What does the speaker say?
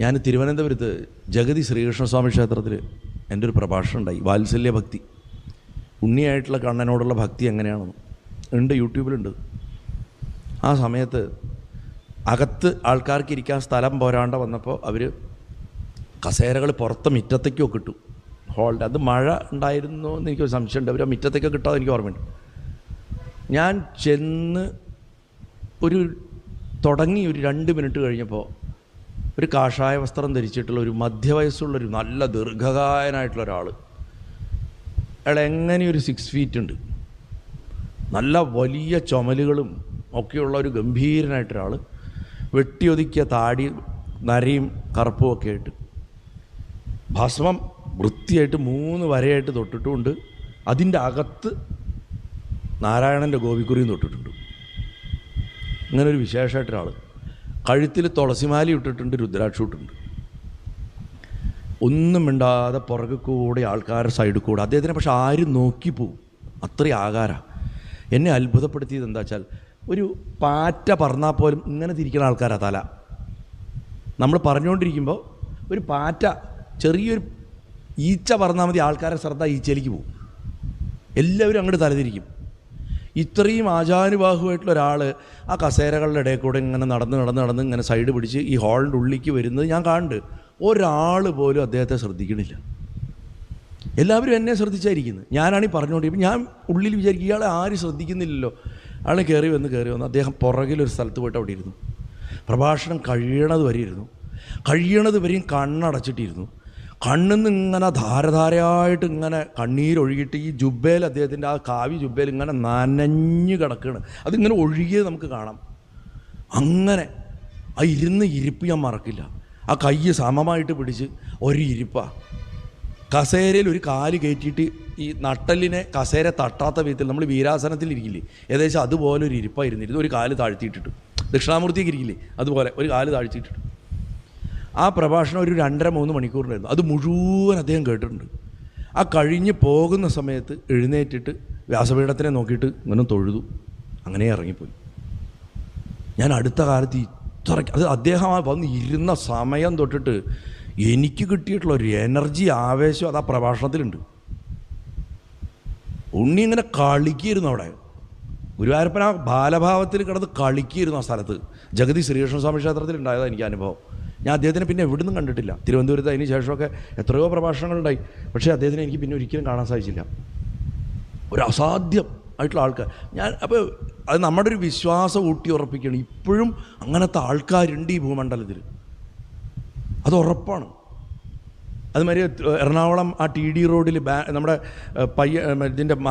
ഞാൻ തിരുവനന്തപുരത്ത് ജഗതി ശ്രീകൃഷ്ണസ്വാമി ക്ഷേത്രത്തിൽ എന്റെ ഒരു പ്രഭാഷണം ഉണ്ടായി. വാത്സല്യ ഭക്തി. ഉണ്ണിയായിട്ടുള്ള കണ്ണനോടുള്ള ഭക്തി എങ്ങനെയാണെന്ന്. ഉണ്ട് യൂട്യൂബിലുണ്ട്. ആ സമയത്ത് അകത്ത് ആൾക്കാർക്ക് ഇരിക്കാൻ സ്ഥലം പോരാണ്ട വന്നപ്പോൾ അവർ കസേരകൾ പുറത്ത് മുറ്റത്തേക്കൊക്കെ ഇട്ടു ഹോളിന്റെ അത് മഴ ഉണ്ടായിരുന്നു എന്ന് എനിക്കൊരു സംശയമുണ്ട്. അവർ ആ മുറ്റത്തേക്കൊക്കെ കിട്ടാതെ എനിക്ക് ഓർമ്മയുണ്ട്. ഞാൻ ചെന്ന് ഒരു തുടങ്ങി ഒരു രണ്ട് മിനിറ്റ് കഴിഞ്ഞപ്പോൾ ഒരു കാഷായ വസ്ത്രം ധരിച്ചിട്ടുള്ള ഒരു മധ്യവയസ്സുള്ളൊരു നല്ല ദീർഘകായനായിട്ടുള്ള ഒരാൾ അയാൾ എങ്ങനെയൊരു സിക്സ് ഫീറ്റ് ഉണ്ട്? നല്ല വലിയ ചുമലുകളും ഒക്കെയുള്ള ഒരു ഗംഭീരനായിട്ടൊരാൾ വെട്ടിയൊതുക്കിയ താടി നരയും കറുപ്പും ഒക്കെ ആയിട്ട്. ഭസ്മം വൃത്തിയായിട്ട് മൂന്ന് വരയായിട്ട് തൊട്ടിട്ടുമുണ്ട് അതിന്റെ അകത്ത് നാരായണന്റെ ഗോപിക്കുറിയും തൊട്ടിട്ടുണ്ട്. ഇങ്ങനൊരു വിശേഷമായിട്ടൊരാൾ കഴുത്തിൽ തുളസിമാല ഇട്ടിട്ടുണ്ട് രുദ്രാക്ഷം ഇട്ടിട്ടുണ്ട്. ഒന്നും മിണ്ടാതെ പുറകെ കൂടെ ആൾക്കാരുടെ സൈഡിൽ കൂടെ. അദ്ദേഹത്തിനെ പക്ഷെ ആരും നോക്കി പോവും? അത്രയും ആകാര. എന്നെ അത്ഭുതപ്പെടുത്തിയത് എന്താ വെച്ചാൽ ഒരു പാറ്റ പറന്നാൽ പോലും ഇങ്ങനെ തിരിക്കുന്ന ആൾക്കാരാ തല. നമ്മൾ പറഞ്ഞുകൊണ്ടിരിക്കുമ്പോൾ ഒരു പാറ്റ ചെറിയൊരു ഈച്ച പറഞ്ഞാൽ മതി ആൾക്കാരെ ശ്രദ്ധ ഈച്ചയിലേക്ക് പോകും. എല്ലാവരും അങ്ങോട്ട് തലതിരിക്കും. ഇത്രയും ആചാനുബാഹുവായിട്ടുള്ള ഒരാൾ ആ കസേരകളുടെ ഇടയിൽ കൂടെ ഇങ്ങനെ നടന്ന് നടന്ന് നടന്ന് ഇങ്ങനെ സൈഡ് പിടിച്ച് ഈ ഹാളിന്റെ ഉള്ളിലേക്ക് വരുന്നത് ഞാൻ കാണുന്നുണ്ട്. ഒരാൾ പോലും അദ്ദേഹത്തെ ശ്രദ്ധിക്കണില്ല. എല്ലാവരും എന്നെ ശ്രദ്ധിച്ചായിരിക്കുന്നത് ഞാനാണ് ഈ പറഞ്ഞുകൊണ്ടിരിക്കും ഞാൻ ഉള്ളിൽ വിചാരിക്കും ഇയാളെ ആരും ശ്രദ്ധിക്കുന്നില്ലല്ലോ. അയാളെ കയറി വന്ന് കയറി വന്ന് അദ്ദേഹം പുറകിലൊരു സ്ഥലത്ത് പോയിട്ട് അവിടെ ഇരുന്നു. പ്രഭാഷണം കഴിയണത് വരെ ഇരുന്നു. കഴിയണത് വരെയും കണ്ണടച്ചിട്ടിരുന്നു. കണ്ണിന്ന് ഇങ്ങനെ ധാരധാരയായിട്ട് ഇങ്ങനെ കണ്ണീരൊഴുകിയിട്ട് ഈ ജുബേൽ അദ്ദേഹത്തിന്റെ ആ കാവി ജുബേൽ ഇങ്ങനെ നനഞ്ഞു കിടക്കുകയാണ്. അതിങ്ങനെ ഒഴുകിയത് നമുക്ക് കാണാം. അങ്ങനെ ആ ഇരുന്ന് ഇരിപ്പ് ഞാൻ മറക്കില്ല. ആ കൈ സമമായിട്ട് പിടിച്ച് ഒരു ഇരിപ്പാണ് കസേരയിൽ ഒരു കാൽ കയറ്റിയിട്ട് ഈ നട്ടലിനെ കസേര തട്ടാത്ത വിധത്തിൽ നമ്മൾ വീരാസനത്തിൽ ഇരിക്കില്ലേ ഏകദേശം അതുപോലെ ഒരു ഇരിപ്പായിരുന്നിരുന്നു ഒരു കാൽ താഴ്ത്തിയിട്ടിട്ട്. ദക്ഷിണാമൂർത്തിയൊക്കെ ഇരിക്കില്ലേ? അതുപോലെ ഒരു കാൽ താഴ്ത്തിയിട്ടിട്ട്. ആ പ്രഭാഷണം ഒരു രണ്ടര മൂന്ന് മണിക്കൂറിനായിരുന്നു അത് മുഴുവൻ അദ്ദേഹം കേട്ടിട്ടുണ്ട്. ആ കഴിഞ്ഞ് പോകുന്ന സമയത്ത് എഴുന്നേറ്റിട്ട് വ്യാസപീഠത്തിനെ നോക്കിയിട്ട് ഇങ്ങനെ തൊഴുതു. അങ്ങനെ ഇറങ്ങിപ്പോയി. ഞാൻ അടുത്ത കാലത്ത് ഇത്രയ്ക്ക് അത് അദ്ദേഹം വന്ന് ഇരുന്ന സമയം തൊട്ടിട്ട് എനിക്ക് കിട്ടിയിട്ടുള്ള ഒരു എനർജി ആവേശം അത് ആ പ്രഭാഷണത്തിലുണ്ട്. ഉണ്ണി ഇങ്ങനെ കളിക്കിയിരുന്നു അവിടെ. ഗുരുവായൂരപ്പൻ ആ ബാലഭാവത്തിൽ കിടന്ന് കളിക്കിയിരുന്നു ആ സ്ഥലത്ത്. ജഗതി ശ്രീകൃഷ്ണസ്വാമി ക്ഷേത്രത്തിൽ ഉണ്ടായതാണ് എനിക്ക് അനുഭവം. ഞാൻ അദ്ദേഹത്തിനെ പിന്നെ എവിടുന്നും കണ്ടിട്ടില്ല. തിരുവനന്തപുരത്ത് അതിന് ശേഷമൊക്കെ എത്രയോ പ്രഭാഷണങ്ങളുണ്ടായി. പക്ഷേ അദ്ദേഹത്തിനെ എനിക്ക് പിന്നെ ഒരിക്കലും കാണാൻ സാധിച്ചില്ല. ഒരു അസാധ്യം ആയിട്ടുള്ള ആൾക്കാർ. ഞാൻ അപ്പോൾ അത് നമ്മുടെ ഒരു വിശ്വാസം ഊട്ടി ഉറപ്പിക്കുകയാണ്. ഇപ്പോഴും അങ്ങനത്തെ ആൾക്കാരുണ്ട് ഈ ഭൂമണ്ഡലത്തിൽ. അത് ഉറപ്പാണ്. അതുമാതിരി എറണാകുളം ആ ടി ഡി റോഡിൽ ബാ നമ്മുടെ പയ്യ ഇതിന്റെ